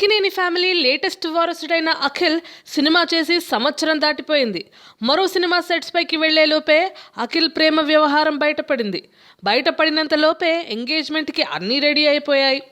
Akkineni family latest వారసుడైన Akhil cinema చేసి సంవత్సరం దాటిపోయింది. మరో సినిమా సెట్స్ పైకి వెళ్ళే లోపే అఖిల్ ప్రేమ వ్యవహారం బయటపడింది. బయటపడినంత లోపే ఎంగేజ్మెంట్కి అన్నీ రెడీ అయిపోయాయి.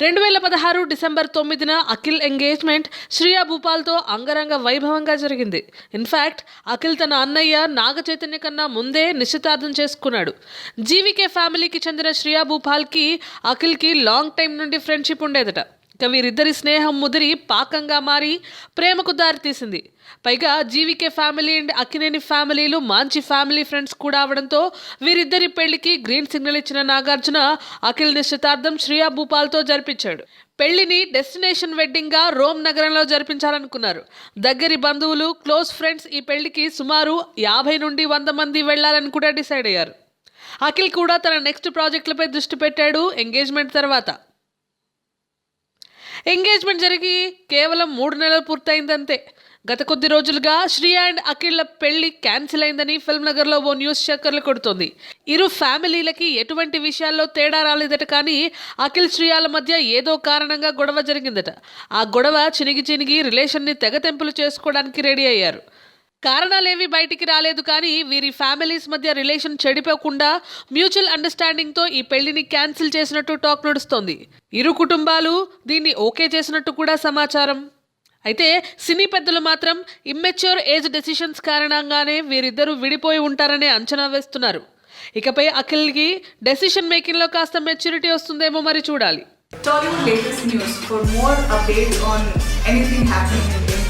రెండు వేల పదహారు డిసెంబర్ తొమ్మిదిన అఖిల్ ఎంగేజ్మెంట్ శ్రియా భూపాల్తో అంగరంగ వైభవంగా జరిగింది. ఇన్ఫ్యాక్ట్ అఖిల్ తన అన్నయ్య నాగ చైతన్య కన్నా ముందే నిశ్చితార్థం చేసుకున్నాడు. జీవికే ఫ్యామిలీకి చెందిన శ్రియా భూపాల్కి అఖిల్కి లాంగ్ టైం నుండి ఫ్రెండ్షిప్ ఉండేదట. ఇక వీరిద్దరి స్నేహం ముదిరి పాకంగా మారి ప్రేమకు దారితీసింది పైగా జీవికే ఫ్యామిలీ అండ్ అక్కినేని ఫ్యామిలీలు మంచి ఫ్యామిలీ ఫ్రెండ్స్ కూడా అవడంతో వీరిద్దరి పెళ్ళికి గ్రీన్ సిగ్నల్ ఇచ్చిన నాగార్జున అఖిల్ నిశ్చితార్థం శ్రియా భూపాల్తో జరిపించాడు. పెళ్ళిని డెస్టినేషన్ వెడ్డింగ్గా రోమ్ నగరంలో జరిపించాలనుకున్నారు. దగ్గరి బంధువులు క్లోజ్ ఫ్రెండ్స్ ఈ పెళ్ళికి సుమారు యాభై నుండి వంద మంది వెళ్ళాలని కూడా డిసైడ్ అయ్యారు. అఖిల్ కూడా తన నెక్స్ట్ ప్రాజెక్టులపై దృష్టి పెట్టాడు ఎంగేజ్మెంట్ తర్వాత. ఎంగేజ్మెంట్ జరిగి కేవలం మూడు నెలలు పూర్తయిందంతే. గత కొద్ది రోజులుగా శ్రీ అండ్ అఖిళ్ళ పెళ్ళి క్యాన్సిల్ అయిందని ఫిల్మ్ నగర్లో ఓ న్యూస్ చక్కర్లు కొడుతుంది. ఇరు ఫ్యామిలీలకి ఎటువంటి విషయాల్లో తేడా రాలేదట కానీ అఖిల్ శ్రీయాల మధ్య ఏదో కారణంగా గొడవ జరిగిందట. ఆ గొడవ చినిగి చినిగి రిలేషన్ని తెగతెంపులు చేసుకోవడానికి రెడీ అయ్యారు. కారణాలేవి బయటికి రాలేదు కానీ వీరి ఫ్యామిలీస్ మధ్య రిలేషన్ చెడిపోకుండా మ్యూచువల్ అండర్స్టాండింగ్తో ఈ పెళ్ళిని క్యాన్సిల్ చేసినట్టు టాక్ నడుస్తోంది. ఇరు కుటుంబాలు దీన్ని ఓకే చేసినట్టు కూడా సమాచారం. అయితే సినీ పెద్దలు మాత్రం ఇమ్మెచ్యూర్ ఏజ్ డెసిషన్స్ కారణంగానే వీరిద్దరూ విడిపోయి ఉంటారనే అంచనా వేస్తున్నారు. ఇకపై అఖిల్కి డెసిషన్ మేకింగ్లో కాస్త మెచ్యూరిటీ వస్తుందేమో మరి చూడాలి.